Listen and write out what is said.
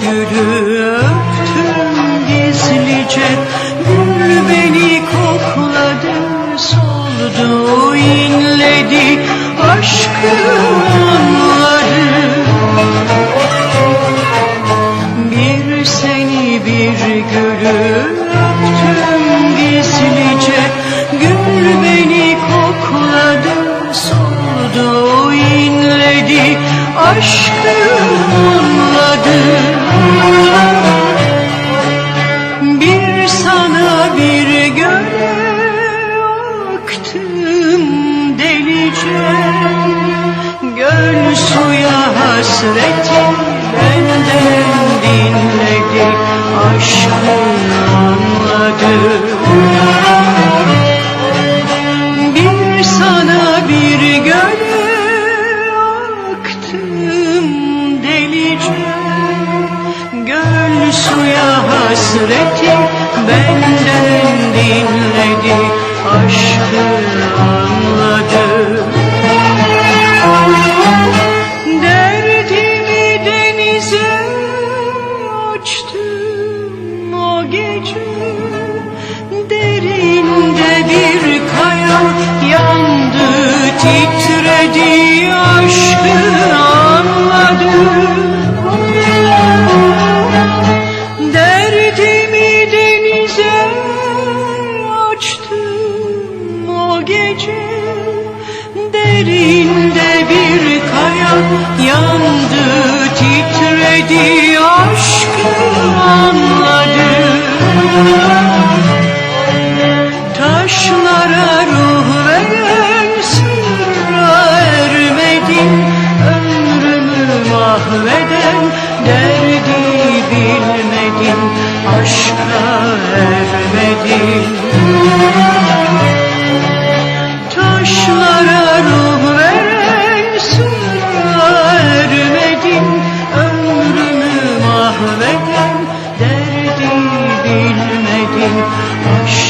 gülü öptüm gizlice. Gül beni kokladı soldu inledi. Aşkın anları Bir seni bir gülü öptüm gizlice. Gül beni kokladı soldu inledi. Aşkım anladı Bir sana bir göle aktım delice. Göl suya hasreti benden dinledi Aşkı anladı Göl suya hasreti gece Derinde bir kaya yandı titredi aşkı anladım Taşlara ruh veren sırra ermedin Ömrümü mahveden derdi bilmedin Aşka ermedin derdi bilmedin Aşka ermedin